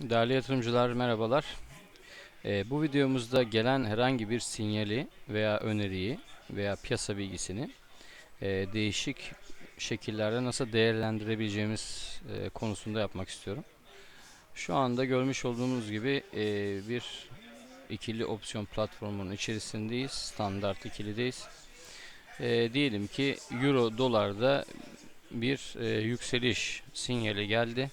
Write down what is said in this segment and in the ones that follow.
Değerli yatırımcılar merhabalar. Ee, bu videomuzda gelen herhangi bir sinyali veya öneriyi veya piyasa bilgisini e, değişik şekillerde nasıl değerlendirebileceğimiz e, konusunda yapmak istiyorum. Şu anda görmüş olduğunuz gibi e, bir ikili opsiyon platformunun içerisindeyiz. Standart ikilideyiz. E, diyelim ki Euro dolarda bir e, yükseliş sinyali geldi.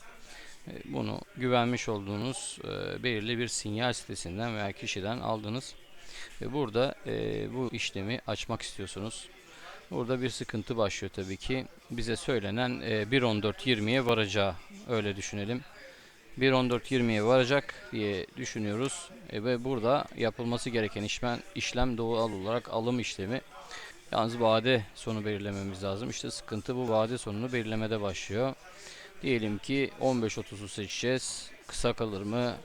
E, Bunu güvenmiş olduğunuz e, belirli bir sinyal sitesinden veya kişiden aldınız. Ve burada e, bu işlemi açmak istiyorsunuz. Burada bir sıkıntı başlıyor tabii ki. Bize söylenen e, 1.14.20'ye varacağı öyle düşünelim. 1.14.20'ye varacak diye düşünüyoruz. E, ve burada yapılması gereken işlem, işlem doğal olarak alım işlemi. Yalnız vade sonu belirlememiz lazım. İşte sıkıntı bu vade sonunu belirlemede başlıyor. Diyelim ki 15.30'u seçeceğiz. Kısa kalır mı?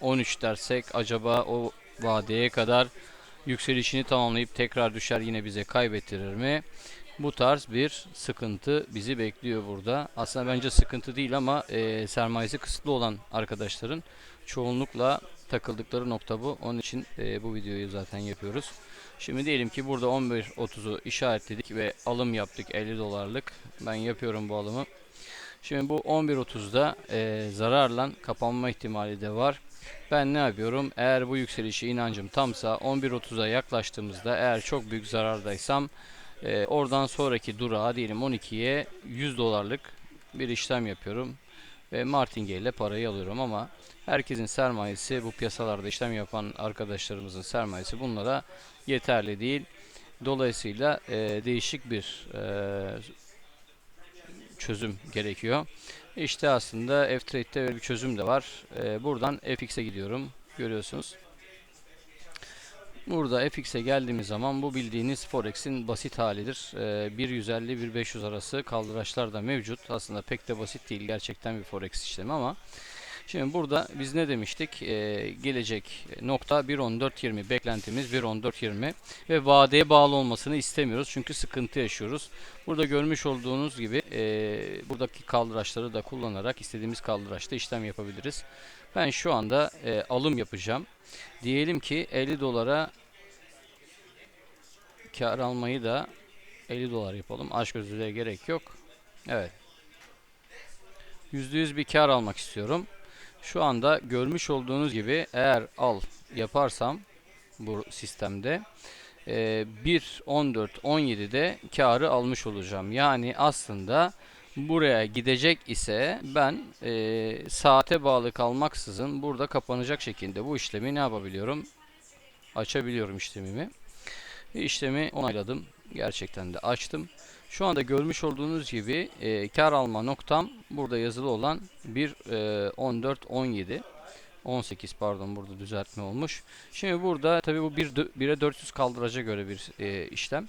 13 dersek acaba o vadeye kadar yükselişini tamamlayıp tekrar düşer yine bize kaybettirir mi? Bu tarz bir sıkıntı bizi bekliyor burada. Aslında bence sıkıntı değil ama e, sermayesi kısıtlı olan arkadaşların çoğunlukla takıldıkları nokta bu. Onun için e, bu videoyu zaten yapıyoruz. Şimdi diyelim ki burada 11.30'u işaretledik ve alım yaptık 50 dolarlık. Ben yapıyorum bu alımı. Şimdi bu 11.30'da e, zararla kapanma ihtimali de var. Ben ne yapıyorum? Eğer bu yükselişi inancım tamsa 11.30'a yaklaştığımızda eğer çok büyük zarardaysam e, oradan sonraki durağa diyelim 12'ye 100 dolarlık bir işlem yapıyorum. Ve martingale parayı alıyorum ama herkesin sermayesi bu piyasalarda işlem yapan arkadaşlarımızın sermayesi bunlara yeterli değil. Dolayısıyla e, değişik bir e, çözüm gerekiyor. İşte aslında F-Trade'de böyle bir çözüm de var. Ee, buradan FX'e gidiyorum. Görüyorsunuz. Burada FX'e geldiğimiz zaman bu bildiğiniz Forex'in basit halidir. Ee, 1.150-1.500 arası kaldıraçlar da mevcut. Aslında pek de basit değil. Gerçekten bir Forex işlemi ama Şimdi burada biz ne demiştik? Ee, gelecek nokta 1.14.20 beklentimiz 1.14.20 ve vadeye bağlı olmasını istemiyoruz çünkü sıkıntı yaşıyoruz. Burada görmüş olduğunuz gibi e, buradaki kaldıraçları da kullanarak istediğimiz kaldıraçta işlem yapabiliriz. Ben şu anda e, alım yapacağım. Diyelim ki 50 dolara kar almayı da 50 dolar yapalım. Aşk gözlüğe gerek yok. Evet. %100 bir kar almak istiyorum. Şu anda görmüş olduğunuz gibi eğer al yaparsam bu sistemde e, 1.14.17'de karı almış olacağım. Yani aslında buraya gidecek ise ben e, saate bağlı kalmaksızın burada kapanacak şekilde bu işlemi ne yapabiliyorum? Açabiliyorum işlemimi. İşlemi onayladım. Gerçekten de açtım. Şu anda görmüş olduğunuz gibi e, kar alma noktam burada yazılı olan 1 e, 14 17 18 pardon burada düzeltme olmuş. Şimdi burada tabi bu 1 1'e 400 kaldıraca göre bir e, işlem.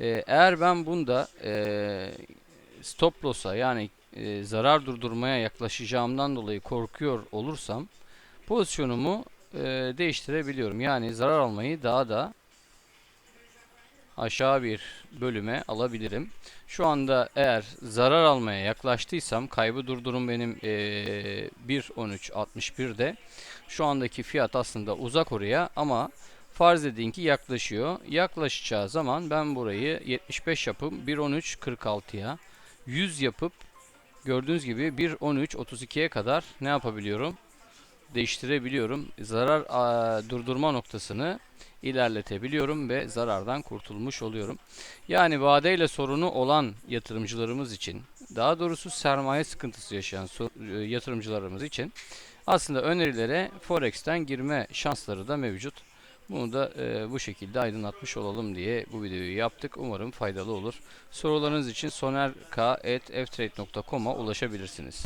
E, eğer ben bunda e, stop loss'a yani e, zarar durdurmaya yaklaşacağımdan dolayı korkuyor olursam pozisyonumu e, değiştirebiliyorum. Yani zarar almayı daha da aşağı bir bölüme alabilirim. Şu anda eğer zarar almaya yaklaştıysam kaybı durdurum benim e, 1.13.61'de. Şu andaki fiyat aslında uzak oraya ama farz edin ki yaklaşıyor. Yaklaşacağı zaman ben burayı 75 yapıp 1.13.46'ya 100 yapıp gördüğünüz gibi 1.13.32'ye kadar ne yapabiliyorum? Değiştirebiliyorum. Zarar a, durdurma noktasını ilerletebiliyorum ve zarardan kurtulmuş oluyorum. Yani vadeyle sorunu olan yatırımcılarımız için, daha doğrusu sermaye sıkıntısı yaşayan e, yatırımcılarımız için aslında önerilere Forex'ten girme şansları da mevcut. Bunu da e, bu şekilde aydınlatmış olalım diye bu videoyu yaptık. Umarım faydalı olur. Sorularınız için sonerk.ftrade.com'a ulaşabilirsiniz.